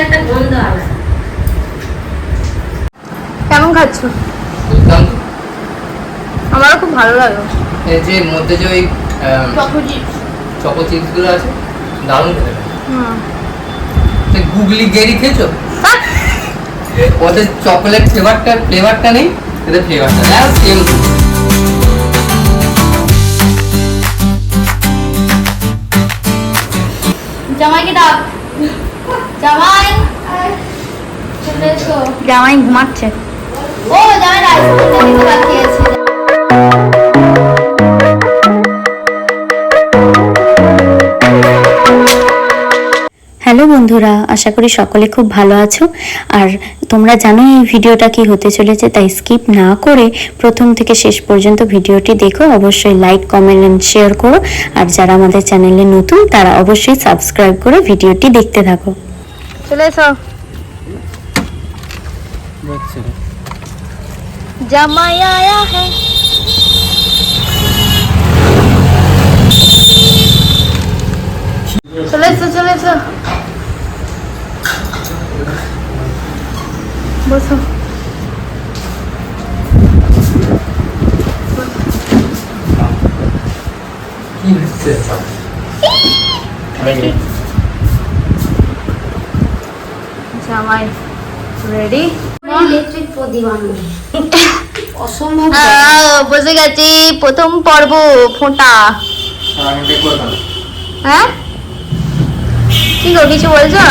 একটা গন্ধ আলাদা কেমন খাচ্ছ? দুর্দান্ত আমারও খুব ভালো লাগে। এর যে মধ্যে যে ওই চকো চিপসগুলো আছে দারুণ খেতে হুম। তো গুগলি গেরি খেয়েছো? ওদের চকোলেট ফ্লেভারটা ফ্লেভারটা নেই এদের ফ্লেভারটা হ্যাঁ সেম জামাইকে ডাক জামাই। জামাই ঘুমাচ্ছে। ও জামাই আইসক্রিমটা দিতে বাকি আছে বন্ধুরা আশা করি সকলে খুব ভালো আছো। আর তোমরা জানো এই ভিডিওটা কি হতে চলেছে তাই স্কিপ না করে প্রথম থেকে শেষ পর্যন্ত ভিডিওটি দেখো। অবশ্যই লাইক কমেন্ট এন্ড শেয়ার করো। আর যারা আমাদের চ্যানেলে নতুন তারা অবশ্যই সাবস্ক্রাইব করে ভিডিওটি দেখতে থাকো। চলে এসো। জামাই আয়া হ্যাঁ চলে এসো চলে এসো। বসো। কি হচ্ছে? জামাই রেডি ইলেকট্রিক প্রদীপ অসম্ভব। বসে গেছি। প্রথম পর্ব ফোঁটা। হ্যাঁ? কি গো কিছু বলছো?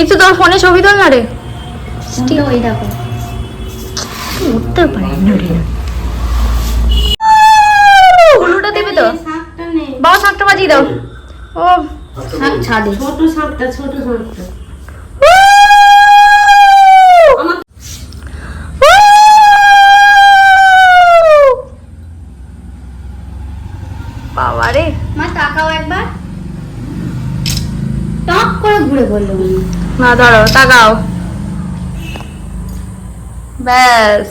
ঋতু তোর ফোনে ছবি তোল না রে ওই দেখো। উঠতে পারি না রে। উলুটা দেবে তো? বাবা শাকটা বাজিয়ে দাও। ও। শাক ছাদে। ছোট শাকটা ছোট শাকটা বাবা রে। মা তাকাও একবার। টক করে ঘুরে বলল। না ধরো তাকাও। ব্যাস।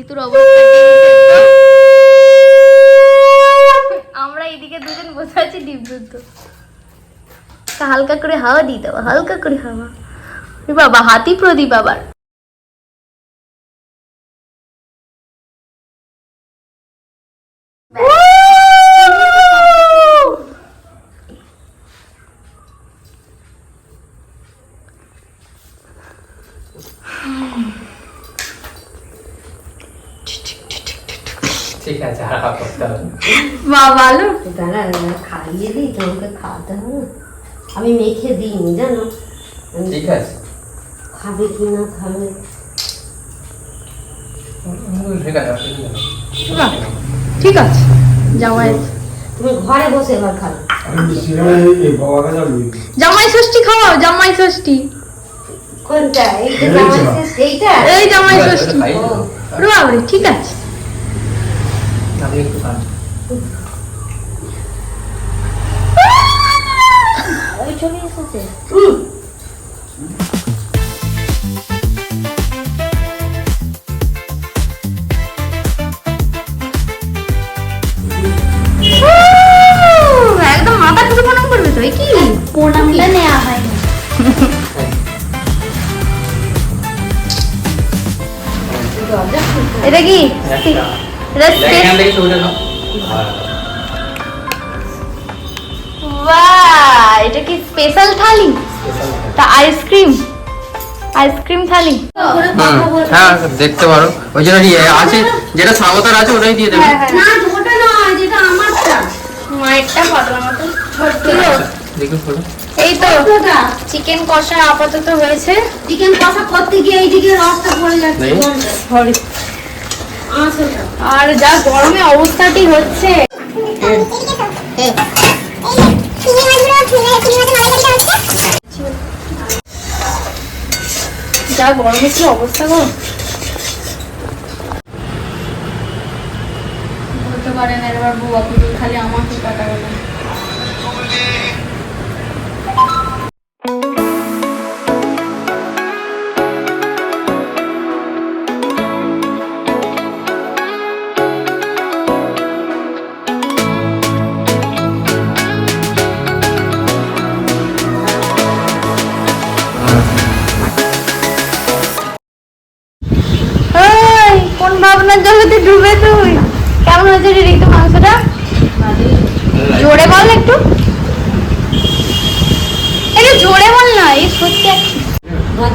ঋতুর অবস্থা আমরা এদিকে দুজন বসে আছি ডিপ দুধ তা হালকা করে হাওয়া দিয়ে দেবো হালকা করে হাওয়া। বাবা হাতি প্রদীপ আবার। ঠিক আছে আর করতে হবে। বাবা দাঁড়া দাঁড়া, খাইয়ে দিই তোমাকে খাওয়াতে হবে। আমি মেখে দিইনি জানো? ঠিক আছে। খাবে কি না খাবে? ঠিক আছে জামাই। তুমি ঘরে বসে এবার খাবে। জামাই ষষ্ঠী খাওয়াও জামাই ষষ্ঠী। কোনটা? এই জামাই ষষ্ঠী ও, ঠিক আছে। ওই ছবি এসেছে। এটা কি? এটা এখান থেকে ছবিটা নাও বাহ এটা কি স্পেশাল থালি? তা আইসক্রিম আইসক্রিম থালি। হ্যাঁ দেখতে পারো। ওই জন্য আছে যেটা স্বাগতার আছে ওটাই দিয়ে দেবে। না ওটা নয় যেটা আমারটা। মায়েরটা পাতলা মতো এই তো। চিকেন কষা আপাতত হয়েছে। চিকেন কষা করতে গিয়ে এইদিকে রসটা পড়ে যাচ্ছে। সরি আর যা গরমে অবস্থাটি হচ্ছে। যা গরমে কি অবস্থা গো? বলতে পারেন, এবার বউ আপনি খালি আমাকে কাটা জোরে বল একটু। এটা জোরে বল না এই সত্যি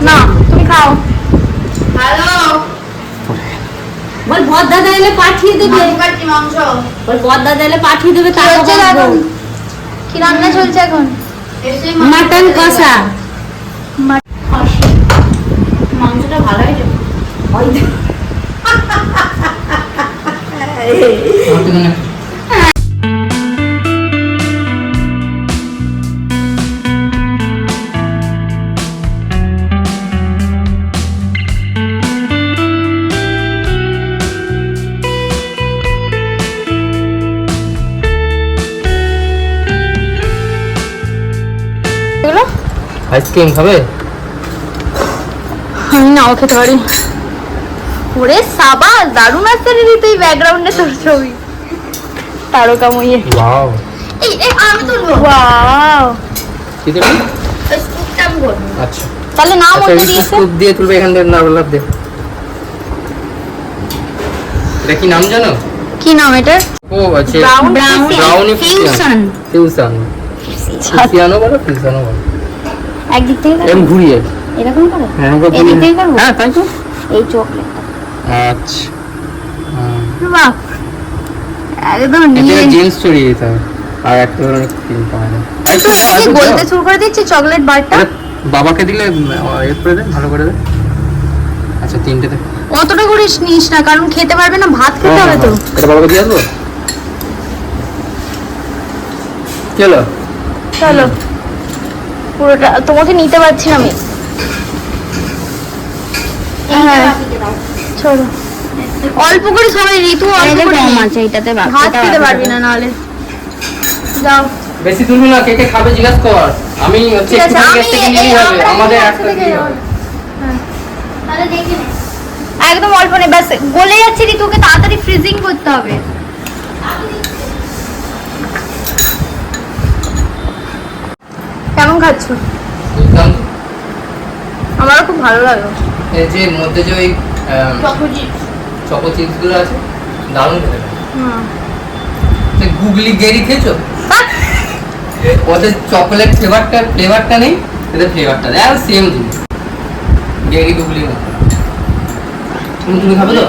না তুমি খাও। হ্যালো। বল বদ দাদা এলে পাঠিয়ে দেবে। মাংস বল বদ দাদা এলে পাঠিয়ে দেবে তার কি রান্না চলছে এখন? মাটন কষা। মাংসটা ভালো হয়েছে। ওই আইসক্রিম খাবে? আমি নাও খেতে পারি। ওরে সাবাস দারুণ আসছে রে তুই ব্যাকগ্রাউন্ডে তোর ছবি। তারকা মইয়ে। ওয়াও এই এই আমি তুলবো। ওয়াও কি দেবে? স্কুপটা আমি করব। আচ্ছা। তাহলে নাম আচ্ছা ওটা এই দিয়েছে। স্কুপ দিয়ে তুলবে এখান থেকে নারকেল লাভ দে। এটা কি নাম জানো? কি নাম এটা? ও আচ্ছা। ব্রাউন ব্রাউনি ফিউশন ফিউশন ফিউশানো বলো ফিউশানো বলো। একদিক থেকে এরকম ঘুরিয়ে? এরকম করো? হ্যাঁ এদিক থেকে করব? হ্যাঁ তাই তো। এই চকলেট আচ্ছা। বাহ। একদম নিয়ে জিন্স চড়িয়ে দিতে হবে। আর একটা ধরনের ক্রিম পাওয়া যায়। আরেকটু বলতে শুরু করে দিচ্ছে চকলেট বারটা। বাবাকে দিলে এ করে দে ভালো করে দে। আচ্ছা তিনটে দে। অতটা করে নিস না কারণ খেতে পারবে না ভাত খেতে হবে তো। এটা বাবাকে দিয়ে আসব? চলো চলো। পুরোটা তোমাকে নিতে পারছি না আমি। হ্যাঁ। চলো। অল্প করে সবাই ঋতু অল্প করে কম আছে এটাতে ভাত খেতে পারবি না নাহলে। যাও। বেশি তুলবি না কে কে খাবে জিজ্ঞাসা কর। আমি হচ্ছে কাছ থেকে নিয়ে যাবে আমাদের একটা। হ্যাঁ। তাহলে দেখে। একদম অল্প নেই ব্যাস গলে যাচ্ছে ঋতুকে তাড়াতাড়ি ফ্রিজিং করতে হবে। খাচ্ছ আমারও খুব ভালো লাগল এই যে মধ্যে যে ওই চকো চিপসগুলো আছে দারুণ খেতে। হুম। গুগলি গেরি খেয়েছো? ওদের চকলেট ফ্লেভারটা ফ্লেভারটা নেই এদের ফ্লেভারটা দেয় আর সেম জিনিস। গেরি গুগলি তুমি তুমি খাবে তো?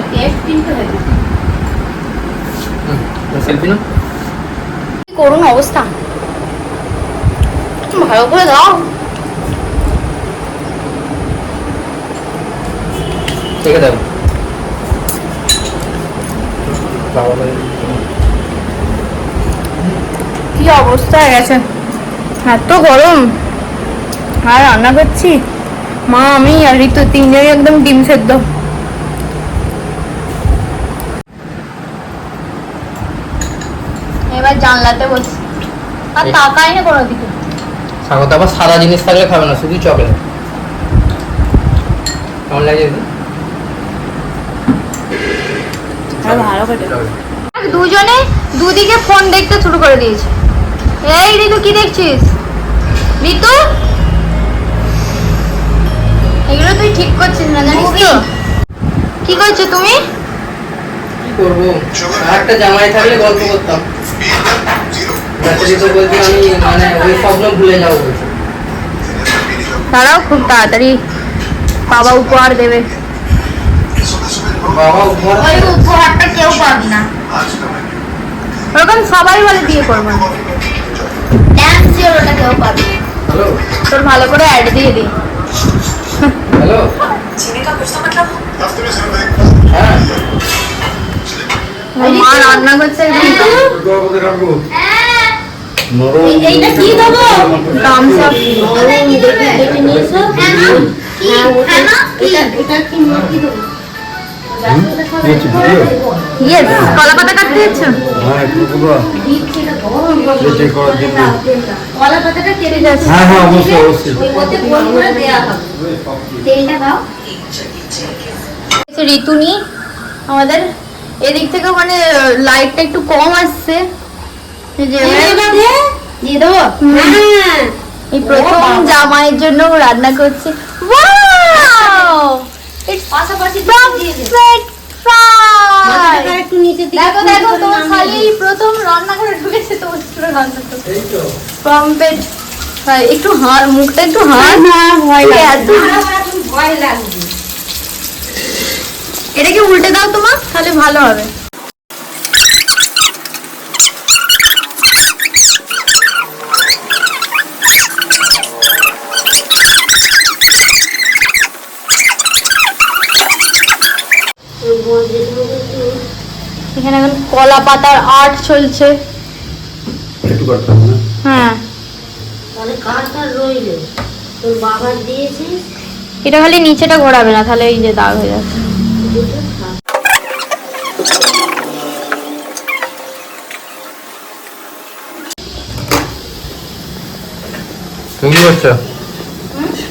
সেলফি না কি করুন অবস্থা। ভালো করে দাও রেখে দেবো কি অবস্থা হয়ে গেছে এত গরম আর রান্না করছি মা আমি আর ঋতু তিনজনই একদম ডিম সেদ্ধ এবার জানলাতে বসছি আর তাকাই না কোনো দিকে। স্বাগত আবার সাদা জিনিস থাকলে খাবে না শুধু চকলেট কেমন লাগে। দুজনে দুদিকে ফোন দেখতে শুরু করে দিয়েছে। এই ঋতু কি দেখছিস? ঋতু এগুলো তুই ঠিক করছিস না জানিস তো? কি করছ তুমি? কি করব? একটা জামাই থাকলে গল্প করতাম। রাত্রি তো আমি মানে ওই স্বপ্ন ভুলে যাব তারাও খুব তাড়াতাড়ি বাবা উপহার দেবে। বাবা উপহার ওই উপহারটা কেউ পাবি না। ওরকম সবাই বলে দিয়ে করব ড্যান্স ওটা কেউ পাবি হ্যালো তোর ভালো করে অ্যাড দিয়ে দিই হ্যালো হ্যাঁ। মা রান্না করছে। এইটা কি দেবো? থামস আপ দেখে নিয়ে এসো হ্যাঁ ওটা এটা এটা কি কি দেবো ইয়েস কলা পাতা কাটতে যাচ্ছ? হ্যাঁ একটু দেবো চেক করার জন্য। কলা পাতাটা কেটে যাচ্ছে। হ্যাঁ হ্যাঁ অবশ্যই অবশ্যই। ওই গোল করে দেয়া হবে। তেলটা দাও। ঋতুনি আমাদের এদিক থেকে মানে লাইটটা একটু কম আসছে। এই প্রথম জামাইয়ের জন্য রান্না করছে প্রথম রান্না তোমার একটু হার মুখটা একটু হার না ভয় ভয় লাগবে এটাকে উল্টে দাও তোমার তাহলে ভালো হবে। এখানে এখন কলা পাতার আর্ট চলছে। একটু করতে হবে না। হ্যাঁ। তাহলে কাঠটা রইল? তোর বাবা দিয়েছে এটা খালি নিচেটা ঘোরাবে না তাহলে এই যে দাগ হয়ে যাচ্ছে। তুমি কি করছ?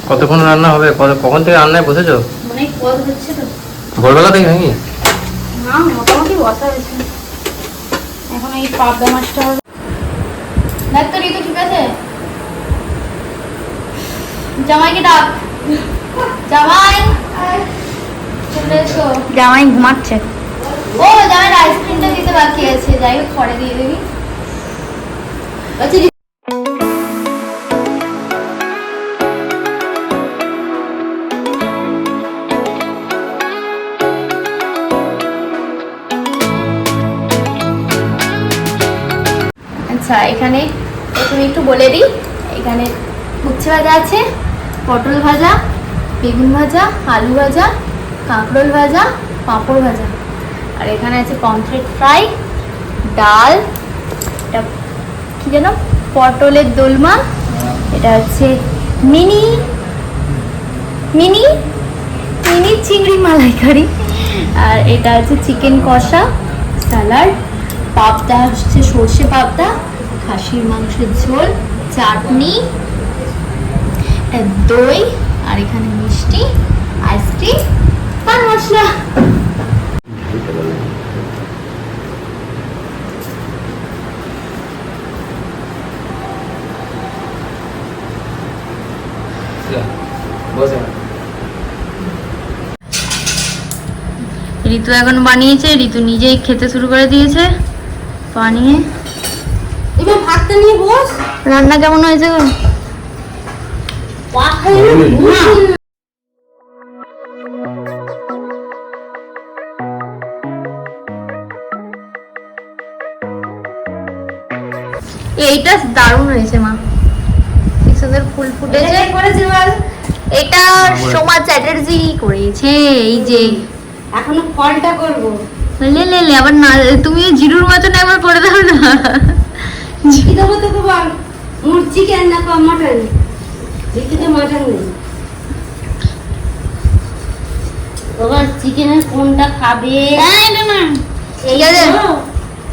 কতক্ষণ রান্না হবে? কখন থেকে রান্নায় বসেছো? অনেক পদ হচ্ছে ভোরবেলা থেকে নাকি? না মোটামুটি বসা হয়েছে। এখন এই পাবদা মাছটা হবে। দেখ তো ঋতু ঠিক আছে? জামাইকে ডাক। জামাই! ঘুমাচ্ছে। ও জামাই আইসক্রিমটা দিতে বাকি আছে। যাই হোক পরে দিয়ে দিবি। আচ্ছা এখানে প্রথমে একটু বলে দিই, এখানে উচ্ছে ভাজা আছে, পটল ভাজা, বেগুন ভাজা, আলু ভাজা, কাঁকরোল ভাজা, পাঁপড় ভাজা। আর এখানে আছে পমফ্রেট ফ্রাই, ডাল, এটা কী যেন? পটলের দোলমা, এটা হচ্ছে মিনি মিনি মিনি চিংড়ি মালাইকারি। আর এটা হচ্ছে চিকেন কষা, স্যালাড, পাবদা, হচ্ছে সর্ষে পাবদা খাসির মাংসের ঝোল, চাটনি, দই, আর এখানে মিষ্টি আইসক্রিম আর মশলা। ঋতু এখন বানিয়েছে, ঋতু নিজেই খেতে শুরু করে দিয়েছে। বানিয়ে এবার নিয়ে বস। রান্না কেমন হয়েছে এইটা দারুণ হয়েছে মা। কি সুন্দর ফুল ফুটেছে। করেছে বল? এটা সোমা চ্যাটার্জি করেছে এই যে। এখনও ফলটা করব। লে লে লে আবার না তুমি জিরুর মতন একবার করে দাও না। কি দেবো তোকে বল। মোর চিকেন না কম মটন। দিদিতে মটন নেই। বাবা চিকেনের কোনটা খাবে? ঠিক আছে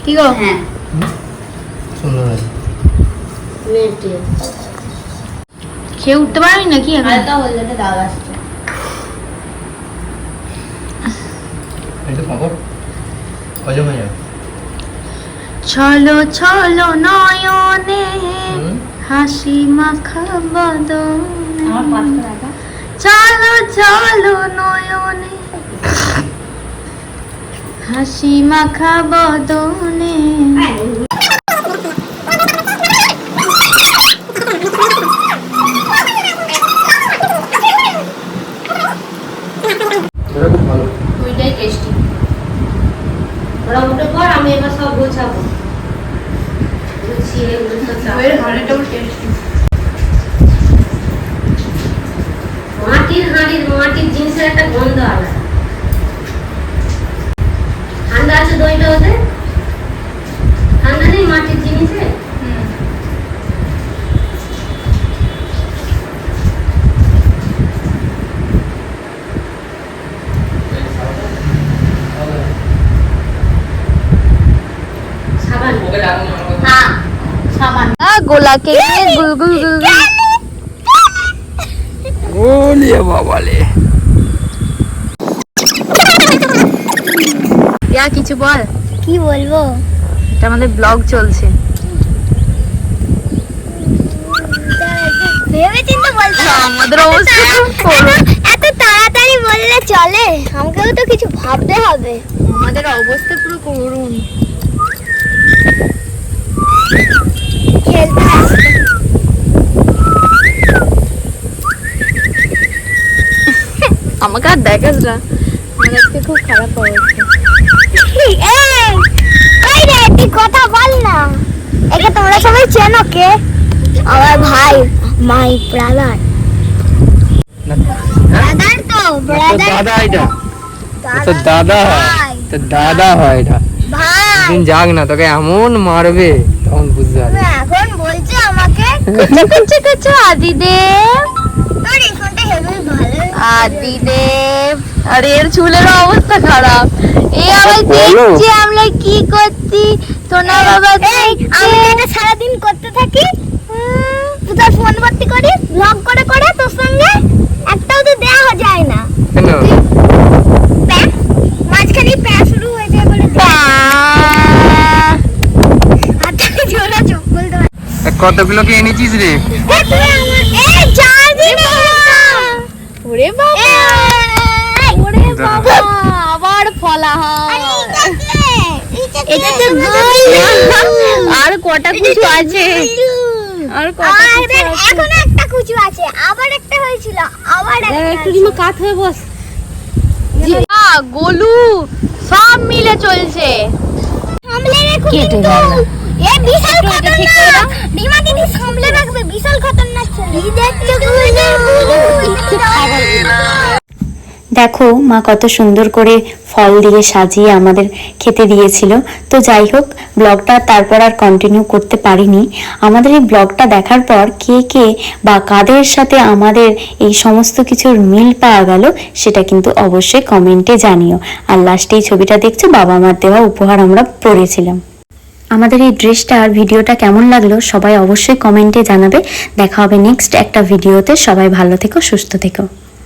কি গো? হ্যাঁ। সুন্দর খেয়ে উঠতে পারবি নাকি এখন? হালকা হলদেটে দাগ আসছে। একটু পাঁপড়। হজম হয়ে যাবে। চলো চলো নয়নে। হাসি মাখা বদনে। চলো চলো নয়নে হাসি মাখা বদনে এটা খুব ভালো ওইটাই টেস্টি ওরা উঠে পর আমি এবার সব গোছাবো গুছিয়ে এগুলো সব দইয়ের হাঁড়িটাও টেস্টি মাটির হাঁড়ির মাটির জিনিসের একটা গন্ধ আলাদা ঠান্ডা আছে দইটা ওদের ঠান্ডা নেই মাটির জিনিসে সাবান হ্যাঁ সাবান গোলাকে নিয়ে গুল গুল গুল গুল। ওলে বাবালে। ইয়া কিছু বল। কি বলব? এটা আমাদের ব্লগ চলছে। ভেবে চিন্তে বলতে আমাদের অবস্থা খুব করুণ। এত তাড়াতাড়ি বললে চলে? আমাকেও তো কিছু ভাবতে হবে। আমাদের অবস্থা পুরো করুন খেলতে আসতে আমাকে আর দেখাস না। আজকে খুব খারাপ অবস্থা। এই রে তুই কথা বল না। একে তোমরা সবাই চেনো কে? আমার ভাই মাই ব্রাদার ব্রাদার তো ব্রাদার দাদা এটা। হয়। দাদা হয় এটা। দিন যাক না তোকে এমন মারবে। তখন বুঝতে পারবি এখন বলছো আমাকে কুচু কুচু কুচু আদিদেব। তোর এই ফোনটা হেভি ভালো আদিদেব আরে এর চুলের অবস্থা খারাপ। এই আবার বলো। দেখছে আমরা কি করছি? সোনা বাবা আমি এটা সারাদিন করতে থাকি। উম, তোর ফোন ভর্তি করি ব্লগ করে করে তোর সঙ্গে একটাও তো দেওয়া যায় না। কেন? মাঝখানে প্যা শুরু হয়ে যায় বলে হাতে জোড়া চোখ খুলতে হয় কতগুলো কে এনেছিস রে? ওরে বাবা। ওরে বাবা আবার ফলাহার। এটা তো আর কটা কিছু আছে? আর কটা এখন একটা কুচু আছে। আবার একটা হয়েছিল আবার একটা একটু হয়ে বস। গোলু সব মিলে চলছে। সামলে রেখো কেটে কিন্তু। গেল। দেখো মা কত সুন্দর করে ফল দিয়ে সাজিয়ে আমাদের খেতে দিয়েছিল। তো যাই হোক, ব্লগটা তারপর আর কন্টিনিউ করতে পারিনি। আমাদের এই ব্লগটা দেখার পর কে কে বা কাদের সাথে আমাদের এই সমস্ত কিছুর মিল পাওয়া গেল, সেটা কিন্তু অবশ্যই কমেন্টে জানিও। আর লাস্টে এই ছবিটা দেখছ বাবা মার দেওয়া উপহার আমরা পড়েছিলাম। আমাদের এই ড্রেসটা আর ভিডিওটা কেমন লাগল সবাই অবশ্যই কমেন্টে জানাবে। দেখা হবে নেক্সট একটা ভিডিওতে। সবাই ভালো থেকো, সুস্থ থেকো।